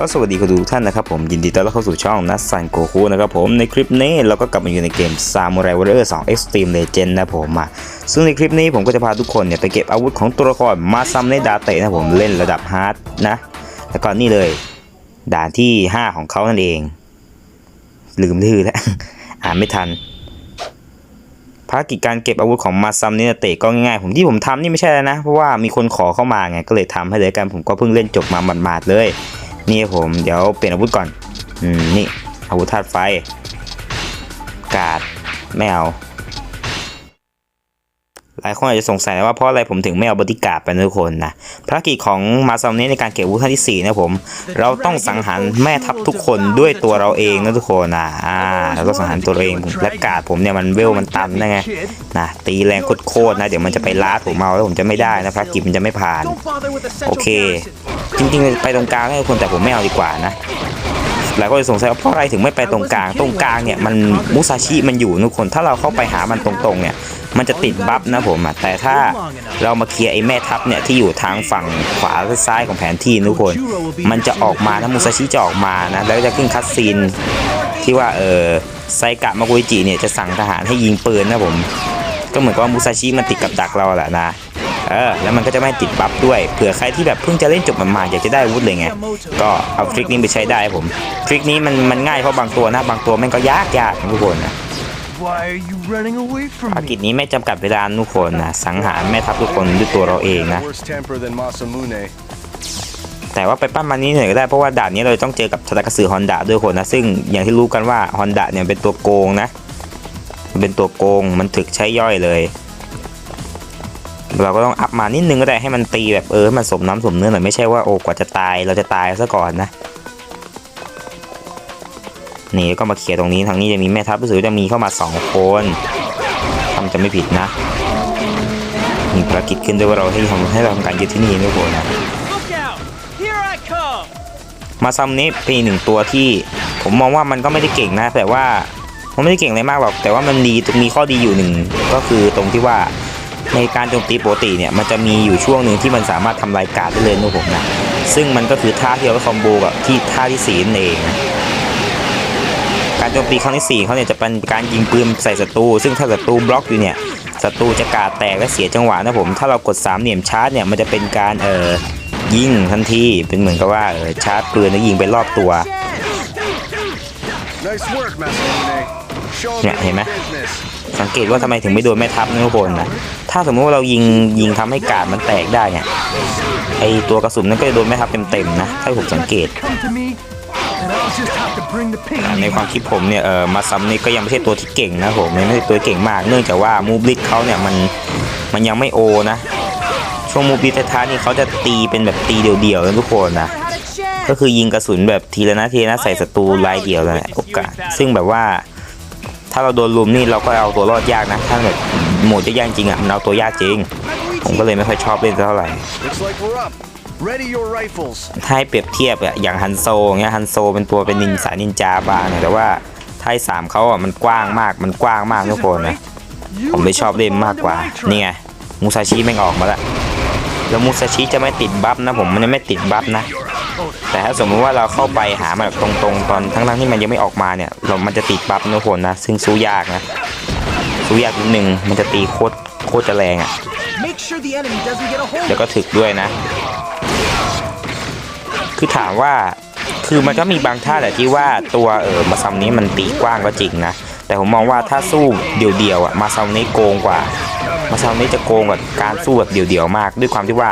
ก็สวัสดีคุณทุกท่านนะครับผมยินดีต้อนรับเข้าสู่ช่องนัสซันโกคูนะครับผมในคลิปนี้เราก็กลับมาอยู่ในเกม Samurai Warrior 2 Extreme Legend นะผมอะซึ่งในคลิปนี้ผมก็จะพาทุกคนเนี่ยไปเก็บอาวุธของตัวละครมาซัมในดาเตะนะผมเล่นระดับฮาร์ดนะแล้วก็นี่เลยด่านที่ 5 ของเขานั่นเอง ลืมชื่อแล้วอ่านไม่ทันภารกิจการเก็บอาวุธของมาซัมเนาเตะก็ง่ายๆผมที่ผมทำนี่ไม่ใช่แล้วนะ เพราะว่ามีคนขอเข้ามาไงก็เลยทำให้เลยกันผมก็เพิ่งเล่นจบมาหมาดๆเลย นี่ผมเดี๋ยวเปลี่ยนอาวุธก่อน อืม นี่อาวุธธาตุไฟ กาด ไม่เอา หลายคนอาจจะสงสัยว่าเพราะอะไรผมถึงไม่เอาบอดี้การ์ดไปทุกคนนะภารกิจของมาซัมนี้ในการเก็บวุธขั้นที่4นะผมเราต้องสังหารแม่ทัพทุกคนด้วยตัวเราเองนะทุกคนนะอ่าเราต้องสังหารตัวเเองและกาดผมเนี่ยมันเวลมันตันนะไงนะตีแรงโคตรนะเดี๋ยวมันจะไปล้าผมเอาแล้วผมจะไม่ได้นะภารกิจมันจะไม่ผ่าน โอเค จริงๆไปตรงกลางให้ทุกคนแต่ผมไม่เอาดีกว่านะ หลายคนจะสงสัยว่าเพราะอะไรถึงไม่ไปตรงกลาง ตรงกลางเนี่ยมันมุซาชิมันอยู่ทุกคนถ้าเราเข้าไปหามันตรงๆเนี่ยมันจะติดบัฟนะผมแต่ถ้าเรามาเคลียร์ไอ้แม่ทัพเนี่ยที่อยู่ทางฝั่งขวาและซ้ายของแผนที่ทุกคน มันจะออกมานะมุซาชิจะออกมานะแล้วจะขึ้นคัดซีนที่ว่าเออไซกะมากุยจิเนี่ยจะสั่งทหารให้ยิงปืนนะผม ก็เหมือนกับว่ามุซาชิมันติดกับดักเราแหละนะ เออแล้วมันก็จะไม่ติดบัฟด้วยเผื่อใครที่แบบเพิ่งจะเล่นจบมาๆอยากจะได้อาวุธเลยไงก็เอาทริคนี้ไปใช้ได้ผมทริคนี้มันมันง่ายเพราะบางตัวนะบางตัวแม่งก็ยากยากนะทุกคนนะ Why are you running away from ภาร me? กิจนี้ไม่จำกัดเวลาทุกคนนะสังหารแม่ทัพทุกคนด้วยตัวเราเองนะ Worse temper than Masamune. แต่ว่าไปปั้มมันนี้หน่อยก็ได้เพราะว่าด่านนี้เราต้องเจอกับทาตากาสึฮอนดะด้วยคนนะซึ่งอย่างที่รู้กันว่าฮอนดะเนี่ยเป็นตัวโกงนะมันเป็นตัวโกงมันถึกใช้ย่อยเลย เราก็ต้องอัพมานิดนึงก็ได้ให้มันตีแบบเออให้มันสมน้ำสมเนื้อหน่อยไม่ใช่ว่าโอ้กว่าจะตายเราจะตายซะก่อนนะนี่ก็มาเคลียตรงนี้ทางนี้จะมีแม่ทัพรู้สึกจะมีเข้ามาสองคนทำจะไม่ผิดนะ มีภารกิจขึ้นด้วยว่าเราให้ทำให้เราทำการยึดที่นี่ด้วยคนนะมาซัมนี้เป็นอีหนึ่งตัวที่ผมมองว่ามันก็ไม่ได้เก่งนะ แต่ว่ามันไม่ได้เก่งอะไรมากหรอกแต่ว่ามันดีมีข้อดีอยู่หนึ่งก็คือตรงที่ว่า ในการโจมตีปกติเนี่ยมันจะมีอยู่ช่วงหนึ่งที่มันสามารถทำลายการดได้เลยนะผมนะซึ่งมันก็คือท่าที่เราคอมโบกับที่ท่าที่สี่นั่นเองนะการโจมตีครั้งที่สี่เขาเนี่ยจะเป็นการยิงปืนใส่ศัตรูซึ่งถ้าศัตรูบล็อกอยู่เนี่ยศัตรูจะกาดแตกและเสียจังหวะนะผม ถ้าเรากดสามเหลี่ยมชาร์จเนี่ยมันจะเป็นการเอ่อยิงทันทีเป็นเหมือนกับว่าเออชาร์จปืนแล้วยิงไปรอบตัว Nice work, Masamune. Show him Yeah, hey, your man. business. สังเกตว่าทำไมถึงไม่โดนแม่ทัพนะทุกคนนะถ้าสมมติว่าเรายิงยิงทำให้กาดมันแตกได้เนี่ยไอตัวกระสุนนั้นก็จะโดนแม่ทัพเต็มๆนะถ้าผมสังเกตในความคิดผมเนี่ยเออมาซัมนี่ก็ยังไม่ใช่ตัวที่เก่งนะผมยังไม่ใช่ตัวเก่งมาก เนื่องจากว่ามูบลิทเขาเนี่ยมันมันยังไม่โอนะช่วงมูบลิทท้ายนี่เขาจะตีเป็นแบบตีเดี่ยวๆนะทุกคนนะก็คือยิงกระสุนแบบทีละนัดทีละนัดใส่ศัตรูรายเดียวนั่นแหละโอกาสซึ่งแบบว่า ถ้าเราโดนลุมนี่เราก็เอาตัวรอดยากนะ ถ้าแบบโหมดจะยากจริงอะมันเอาตัวยากจริง ผมก็เลยไม่ค่อยชอบเล่นเท่าไหร่ Looks like we're up. Ready your rifles. ถ้าให้เปรียบเทียบอะอย่างฮันโซเงี้ยฮันโซเป็นตัวเป็นนินสายนินจาบางเนี่ยแต่ว่าไทยสามเขาอะมันกว้างมากมันกว้างมากทุกคนนะผมเลยชอบเล่นมากกว่า นี่ไงมูซาชิแม่งออกมาแล้วแล้วมูซาชิจะไม่ติดบัฟนะผมมันจะไม่ติดบัฟนะ แต่ถ้าสมมติว่าเราเข้าไปหามันแบบตรงๆ ตอนทั้งๆที่มันยังไม่ออกมาเนี่ยเรามันจะติดบัฟนะทุกคนนะ ซึ่งสู้ยากนะ สู้ยากนิดนึงมันจะตีโคตรโคตรจะแรงอะ Make sure the enemy doesn't get a hold แล้วก็ถึกด้วยนะ คือถามว่าคือมันก็มีบางท่าแหละที่ว่าตัวเออมาซัมนี้มันตีกว้างก็จริงนะ แต่ผมมองว่าถ้าสู้เดี่ยวๆอะมาซัมนี้โกงกว่า มาซัมนี้จะโกงกว่าการสู้แบบเดี่ยวๆมาก ด้วยความที่ว่า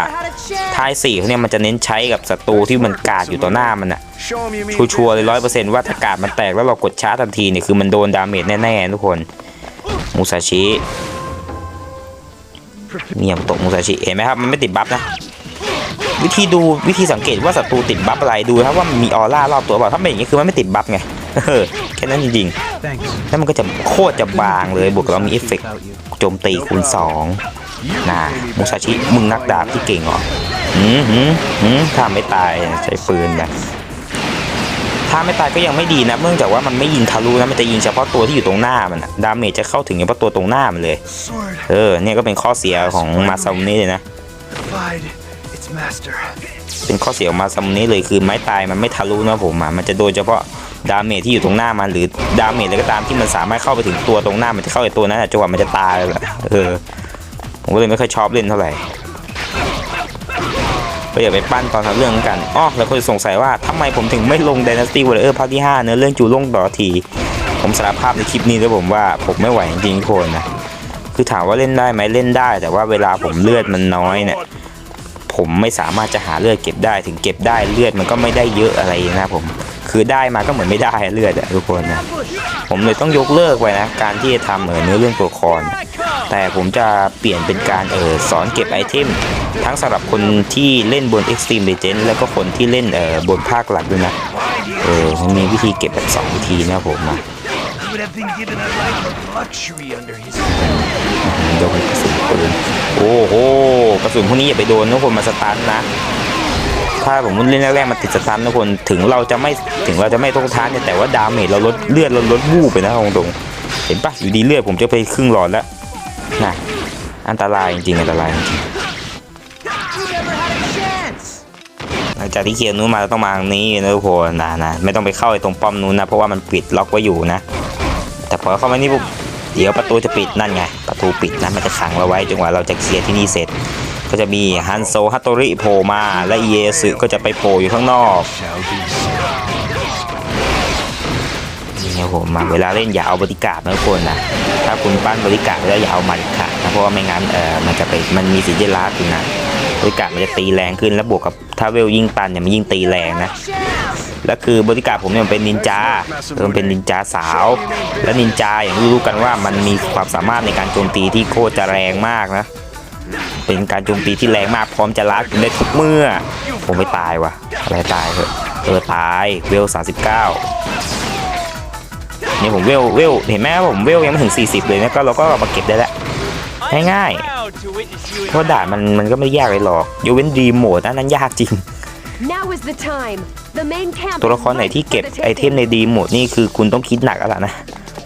ท้ายสี่เขาเนี่ยมันจะเน้นใช้กับศัตรูที่มันกาดอยู่ต่อหน้ามันอะชัวร์ๆเลยร้อยเปอร์เซ็นต์ว่าถ้ากาดมันแตกแล้วเรากดชาร์จทันทีเนี่ยคือมันโดนดาเมจแน่ๆทุกคนมูซาชิเนี่ยตกมูซาชิเห็นไหมครับมันไม่ติดบัฟนะวิธีดูวิธีสังเกตว่าศัตรูติดบัฟอะไรดูครับว่ามันมีออร่ารอบตัวเปล่าถ้าเป็นอย่างนี้คือมันไม่ติดบัฟไงเออ ค่นั้นจริง Thanks. ๆแล้วมันก็จะโคตรจะบางเลยบวกกับเรามีเอฟเฟกต์โจมตีคูณสองนะมูซาชิมึงนักดาบที่เก่งเหรอหืมหืมหืมถ้าไม่ตายใช้ปืนนะถ้าไม่ตายก็ยังไม่ดีนะเนื่องจากว่ามันไม่ยิงทะลุนะมันจะยิงเฉพาะตัวที่อยู่ตรงหน้ามันอะดาเมจจะเข้าถึงเฉพาะตัวตรงหน้ามันเลย Sword, เออเนี่ยก็เป็นข้อเสียของมาซาอุนี่เลยนะ เป็นข้อเสียของมาซัมนี้เลยคือไม้ตายมันไม่ทะลุนะผมอะมันจะโดนเฉพาะดาเมจที่อยู่ตรงหน้ามันหรือดาเมจอะไรก็ตามที่มันสามารถเข้าไปถึงตัวตรงหน้ามันจะเข้าไอตัวนั้นอะจนกว่ามันจะตายเลยแหละเออผมก็เลยไม่ค่อยชอบเล่นเท่าไหร่ก็อย่าไปปั้นตอนทำเรื่องกันอ๋อแล้วคนสงสัยว่าทำไมผมถึงไม่ลง Dynasty Warrior ภาคที่ 5 เนื้อเรื่องจูล่งต่อที ผมสารภาพในคลิปนี้ด้วยผมว่าผมไม่ไหวจริงๆคนนะคือถามว่าเล่นได้ไหมเล่นได้ แต่ว่าเวลาผมเลือดมันน้อยเนี่ย ผมไม่สามารถจะหาเลือดเก็บได้ถึงเก็บได้เลือดมันก็ไม่ได้เยอะอะไรนะผมคือได้มาก็เหมือนไม่ได้เลือดอะทุกคนนะผมเลยต้องยกเลิกไปนะการที่จะทำเออเนื้อเรื่องตัวละคร แต่ผมจะเปลี่ยนเป็นการเออสอนเก็บไอเทมทั้งสำหรับคนที่เล่นบน Extreme Legend แล้วก็คนที่เล่นเออบนภาคหลักด้วยนะเออมันมีวิธีเก็บแบบสองวิธีนะผมนะ He would have been given a life of luxury under his โืนโอ้โหกระสุนพวกนี้อย่าไปโดนทุกคนมาสตันนะ ถ้าผมเล่นแรกๆมันติดสตันทุกคนถึงเราจะไม่ถึงเราจะไม่ต้องท้าเนี่ยแต่ว่าดาเมจเราลดเลือดเราลดวูบไปนะตรงๆเห็นปะอยู่ดีเลือดผมจะไปครึ่งหลอดแล้วนะอันตรายจริงอันตรายจริงหลังจากที่เคลียร์นู้นมาเราต้องมาทางนี้นะทุกคนนะนะไม่ต้องไปเข้าไอ้ตรงป้อมนู้นนะเพราะว่ามันปิดล็อกไว้อยู่นะ แต่พอเข้ามานี่ปุ๊บ เดี๋ยวประตูจะปิดนั่นไง ประตูปิดนะมันจะขังเราไว้จนกว่าเราจะเคลียร์ที่นี่เสร็จ ก็จะมีฮันโซฮัตโตริโผล่มาและเยสึก็จะไปโผล่อยู่ข้างนอกนี่ครับผมมาเวลาเล่นอย่าเอาบริการนะทุกคนนะถ้าคุณปั้นบริการแล้วอย่าเอามันค่ะนะเพราะว่าไม่งั้นเออมันจะไปมันมีสิทธิ์จลาดอยู่นะบริการมันจะตีแรงขึ้นแล้วบวกกับถ้าเวลยิ่งตันเนี่ยมันยิ่งตีแรงนะ แล้วคือบริการผมเนี่ยมันเป็นนินจาเออมันเป็นนินจาสาว และนินจาอย่างที่รู้กันว่ามันมีความสามารถในการโจมตีที่โคตรจะแรงมากนะ เป็นการโจมตีที่แรงมากพร้อมจะลัดได้ทุกเมื่อ ผมไม่ตายว่ะอะไรตายเถอะเออตายเวล 39นี่ยผมเวลเวลเห็นไหมผมเวลยังไม่ถึง 40 เลยนะก็เราก็มาเก็บได้แล้วง่ายๆเพราะด่านมันมันก็ไม่ยากเลยหรอกยกเว้นดีโหมดนะนั้นยากจริง Now is the time. The main camp ตัวละครไหนที่เก็บไอเทมในดีโหมดนี่คือคุณต้องคิดหนักแล้วล่ะนะ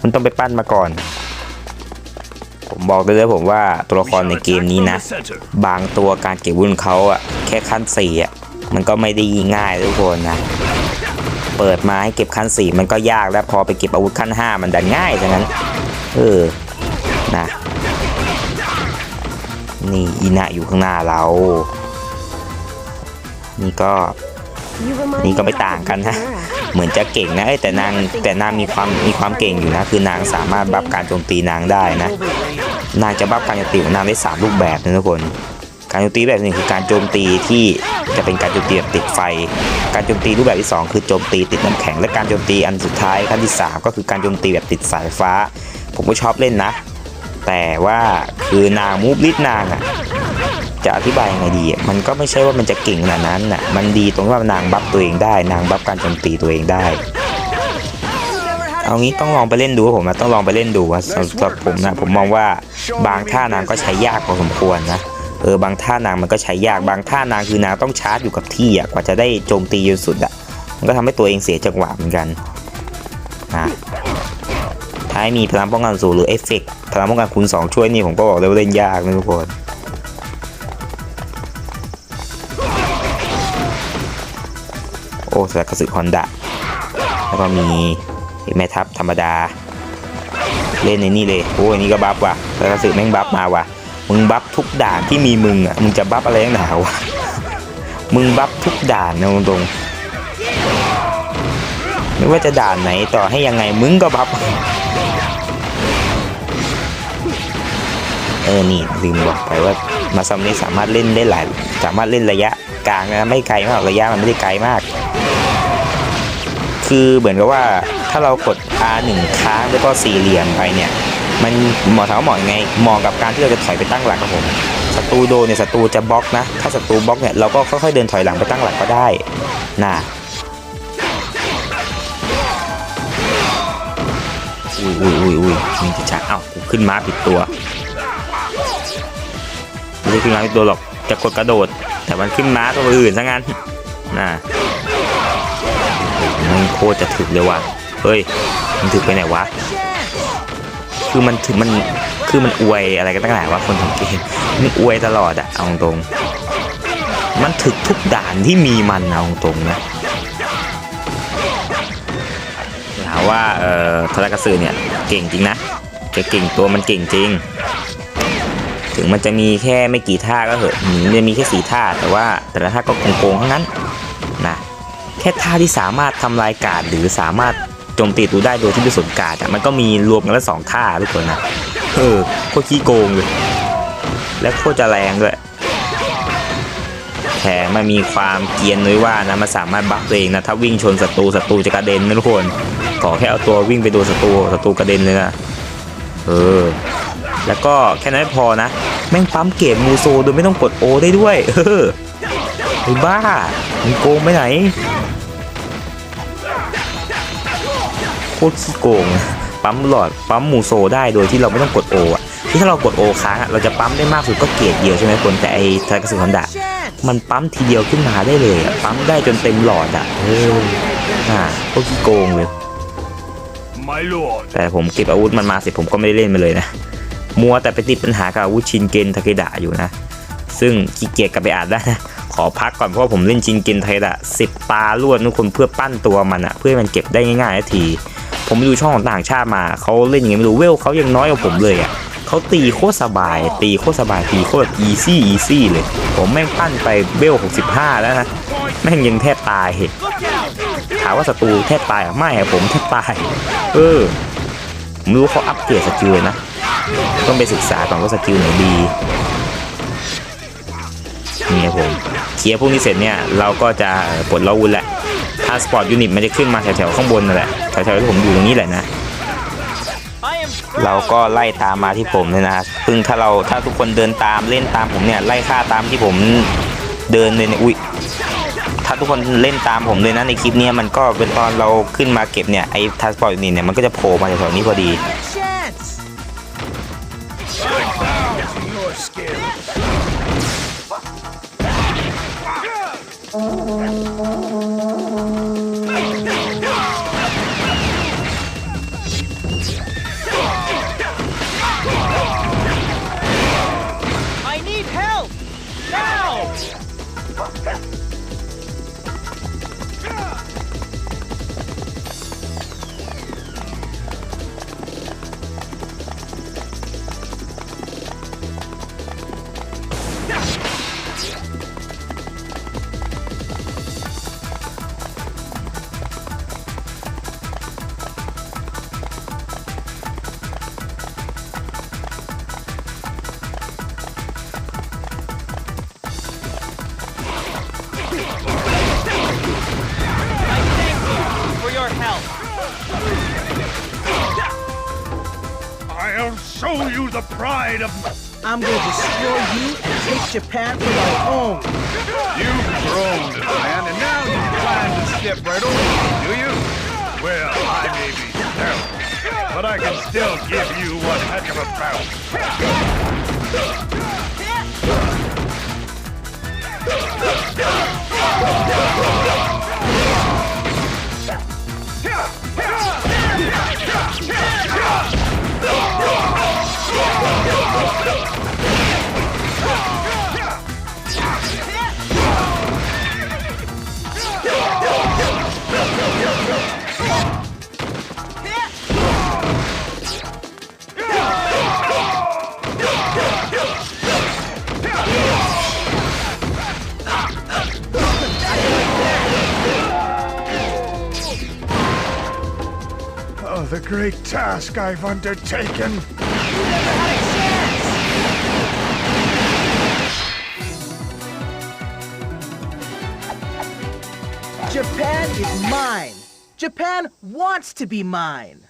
คุณต้องไปปั้นมาก่อน ผมบอกได้เลยผมว่าตัวละครในเกมนี้นะ บางตัวการเก็บวุ้นเขาอะแค่ขั้นสี่อะมันก็ไม่ได้ง่ายทุกคนนะ เปิดมาให้เก็บขั้นสี่มันก็ยากแล้วพอไปเก็บอาวุธขั้นห้ามันดันง่ายจังนั้น เออ นะ นี่อีนะอยู่ข้างหน้าเรา นี่ก็นี่ก็ไม่ต่างกันนะเหมือนจะเก่งนะแต่นางแต่นางมีความมีความเก่งอยู่นะ คือนางสามารถบัฟการโจมตีนางได้นะ นางจะบัฟการโจมตีของนางได้สามรูปแบบนะทุกคน การโจมตีแบบหนึ่งคือการโจมตีที่จะเป็นการโจมตีแบบติดไฟ การโจมตีรูปแบบที่สองคือโจมตีติดน้ำแข็ง และการโจมตีอันสุดท้ายขั้นที่สามก็คือการโจมตีแบบติดสายฟ้า ผมก็ชอบเล่นนะ แต่ว่าคือนางมูฟลิดนางอะ จะอธิบายยังไงดีอะมันก็ไม่ใช่ว่ามันจะเก่งขนาดนั้นน่ะ มันดีตรงที่ว่านางบัฟตัวเองได้ นางบัฟการโจมตีตัวเองได้ เอางี้ต้องลองไปเล่นดูผมนะต้องลองไปเล่นดูว่าสำหรับผมนะผมมองว่าบางท่านางก็ใช้ยากพอสมควรนะเออบางท่านางมันก็ใช้ยากบางท่านางคือนางต้องชาร์จอยู่กับที่อะกว่าจะได้โจมตีจนสุดอะมันก็ทำให้ตัวเองเสียจังหวะเหมือนกันนะถ้าให้มีพลังป้องกันสูงหรือเอฟเฟกต์พลังป้องกันคูณสองช่วยนี่ผมก็บอกเลยว่าเล่นยากนะทุกคน โอ้สลักกระสือฮอนดะแล้วก็มีแม่ทัพธรรมดา เล่นในนี่เลยโอ้ยนี่ก็บัฟว่ะแล้วกระสือแม่งบัฟมาว่ะมึงบัฟทุกด่านที่มีมึงอะมึงจะบัฟอะไรนักหนาวะมึงบัฟทุกด่านนะตรงๆไม่ว่าจะด่านไหนต่อให้ยังไงมึงก็บัฟเออ นี่ลืมบอกไปว่ามาซัมนี้สามารถเล่นได้หลาย สามารถเล่นระยะกลางนะไม่ไกลมากระยะมันไม่ได้ไกลมาก คือเหมือนกับว่าถ้าเรากด R1 ค้างแล้วก็สี่เหลี่ยมไปเนี่ย มันหมาะถามว่าเหมาะยังไงเหมาะกับการที่เราจะถอยไปตั้งหลักครับผมศัตรูโดนเนี่ยศัตรูจะบล็อกนะ ถ้าศัตรูบล็อกเนี่ยเราก็ค่อยๆเดินถอยหลังไปตั้งหลักก็ได้นะอุ้ยอุ้ยอุ้ยอุ้ยมีจะชักเอ้ากูขึ้นม้าผิดตัวไม่ได้ขึ้นม้าผิดตัวหรอกจะกดกระโดด แต่มันขึ้นม้าตัวอื่นซะงั้นนะ มันโคตรจะถึกเลยว่ะ เฮ้ย มันถึกไปไหนวะ คือมันถึงมัน คือมันอวยอะไรกันตั้งหลายวะคนทำเกมมันอวยตลอดอะเอาตรง มันถึกทุกด่านที่มีมันเอาตรงนะถามว่า เอ่อทรากาสึเนี่ย เก่งจริงนะแกเก่งตัวมันเก่งจริง ถึงมันจะมีแค่ไม่กี่ท่าก็เหอะมันจะมีแค่สี่ท่า แต่ว่าแต่ละท่าก็โกงๆทั้งนั้น ค่ท่าที่สามารถทำลายการดหรือสามารถโจมตีตัวได้โดยที่ไม่สนการดอะมันก็มีรวมกันแล้วสองท่าทุกคนนะเออโคตรขี้โกงเลย และโคตรจะแรงด้วยแถมมันมีความเกียนด้วยว่านะมันสามารถบัฟตัวเองนะถ้าวิ่งชนศัตรูศัตรูจะกระเด็นนะทุกคนขอแค่เอาตัววิ่งไปโดนศัตรูศัตรูกระเด็นเลยนะเออแล้วก็แค่นั้นไม่พอนะแม่งปั๊มเกมมูโซโดยไม่ต้องกดโอได้ด้วย เออไอ้บ้ามันโกงไปไหน โคตรขี้โกง ปั๊มหลอด ปั๊มมูโซได้โดยที่เราไม่ต้องกดโออะที่ถ้าเรากดโอค้างเราจะปั๊มได้มากสุดก็เกรดเดียวใช่ไหมคนแต่ไอ้ทากระสุนคอนดะมันปั๊มทีเดียวขึ้นมาได้เลยอะปั๊มได้จนเต็มหลอดอะเอออ่าพวกขี้โกงเลยแต่ผมเก็บอาวุธมันมาเสร็จผมก็ไม่ได้เล่นมาเลยนะ มัวแต่ไปติดปัญหากับอาวุธชินเกนทาเคดะอยู่นะ ซึ่งขี้เกียจกลับไปอ่านได้นะขอพักก่อนเพราะผมเล่นชินเกนทาเคดะสิบตารวดทุกคนเพื่อปั้นตัวมันอะเพื่อให้มันเก็บได้ง่ายๆที ผมไปดูช่องของต่างชาติมาเขาเล่นยังไงไม่รู้เวลเขายังน้อยกว่าผมเลยอะเขาตีโคตรสบาย ตีโคตรสบายตีโคตรอีซี่อีซี่เลย ผมแม่งปั้นไปเวล 65 แล้วนะแม่งยังแทบตายถามว่าศัตรูแทบตายอะไม่อะผมแทบตาย เออผมรู้เขาอัปเกรดสกิลนะ ต้องไปศึกษาก่อนว่าสกิลไหนดีนี่ครับผมเคลียร์พวกนี้เสร็จเนี่ย เราก็จะปลดล็อกวุธแหละ ถ้าสปอร์ตยูนิตมันจะขึ้นมาแถวๆข้างบนนั่นแหละแถวๆที่ผมอยู่ตรงนี้แหละนะ เราก็ไล่ตามมาที่ผมเลยนะพึ่งถ้าเราถ้าทุกคนเดินตามเล่นตามผมเนี่ยไล่ฆ่าตามที่ผมเดินเลยเนี่ยอุ้ยถ้าทุกคนเล่นตามผมเลยนะในคลิปนี้มันก็เป็นตอนเราขึ้นมาเก็บเนี่ยไอ้ทัสปอร์ตยูนิตเนี่ยมันก็จะโผล่มาแถวๆนี้พอดี I'm gonna destroy you and take Japan for my own. You've grown, man, and now you plan to step right over me, do you? Well, I may be terrible, but I can still give you one heck of a bout. Great task I've undertaken. Japan is mine. Japan wants to be mine.